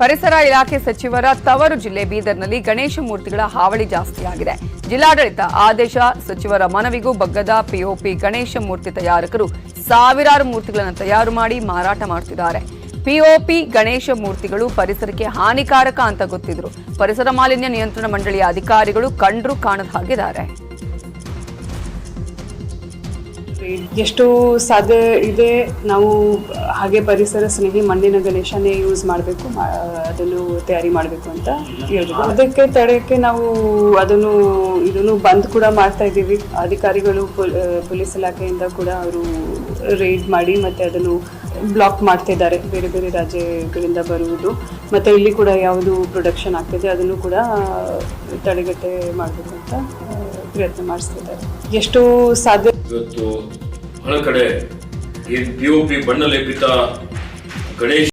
ಪರಿಸರ ಇಲಾಖೆ ಸಚಿವರ ತವರು ಜಿಲ್ಲೆ ಬೀದರ್ನಲ್ಲಿ ಗಣೇಶ ಮೂರ್ತಿಗಳ ಹಾವಳಿ ಜಾಸ್ತಿಯಾಗಿದೆ. ಜಿಲ್ಲಾಡಳಿತ ಆದೇಶ, ಸಚಿವರ ಮನವಿಗೂ ಬಗ್ಗದ ಪಿಒಪಿ ಗಣೇಶ ಮೂರ್ತಿ ತಯಾರಕರು ಸಾವಿರಾರು ಮೂರ್ತಿಗಳನ್ನು ತಯಾರು ಮಾಡಿ ಮಾರಾಟ ಮಾಡುತ್ತಿದ್ದಾರೆ ಪಿಒಪಿ ಗಣೇಶ ಮೂರ್ತಿಗಳು ಪರಿಸರಕ್ಕೆ ಹಾನಿಕಾರಕ ಅಂತ ಗೊತ್ತಿದ್ರು. ಪರಿಸರ ಮಾಲಿನ್ಯ ನಿಯಂತ್ರಣ ಮಂಡಳಿಯ ಅಧಿಕಾರಿಗಳು ಕಂಡ್ರು ಕಾಣದ ಹಾಗಿದ್ದಾರೆ. ಎಷ್ಟೋ ಸಾಧ್ಯ ಇದೆ ನಾವು ಹಾಗೆ ಪರಿಸರ ಸ್ನೇಹಿ ಮಣ್ಣಿನ ಗಣೇಶನೇ ಯೂಸ್ ಮಾಡಬೇಕು ಅದನ್ನು ತಯಾರಿ ಮಾಡಬೇಕು ಅಂತ ಹೇಳಿದ್ರು ಅದಕ್ಕೆ ತಡೆಯಕ್ಕೆ ನಾವು ಅದನ್ನು, ಇದನ್ನು ಬಂದ್ ಕೂಡ ಮಾಡ್ತಾ ಇದ್ದೀವಿ. ಅಧಿಕಾರಿಗಳು, ಪೊಲ್- ಪೊಲೀಸ್ ಇಲಾಖೆಯಿಂದ ಕೂಡ ಅವರು ರೈಡ್ ಮಾಡಿ ಮತ್ತೆ ಅದನ್ನು ಬ್ಲಾಕ್ ಮಾಡ್ತಾ ಇದ್ದಾರೆ. ಬೇರೆ ಬೇರೆ ರಾಜ್ಯಗಳಿಂದ ಬರುವುದು. ಮತ್ತೆ ಇಲ್ಲಿ ಕೂಡ ಯಾವುದು ಪ್ರೊಡಕ್ಷನ್ ಆಗ್ತಿದೆ, ಅದನ್ನು ಕೂಡ ತಡೆಗಟ್ಟೆ ಮಾಡಬೇಕು ಅಂತ ಪ್ರಯತ್ನ ಮಾಡಿಸ್ತಿದ್ದಾರೆ ಎಷ್ಟೋ ಸಾಧ್ಯ ಇವತ್ತು ಹಣ ಕಡೆ ಈ ಪಿ ಒ ಪಿ ಬಣ್ಣ ಲೇಪಿತ ಗಣೇಶ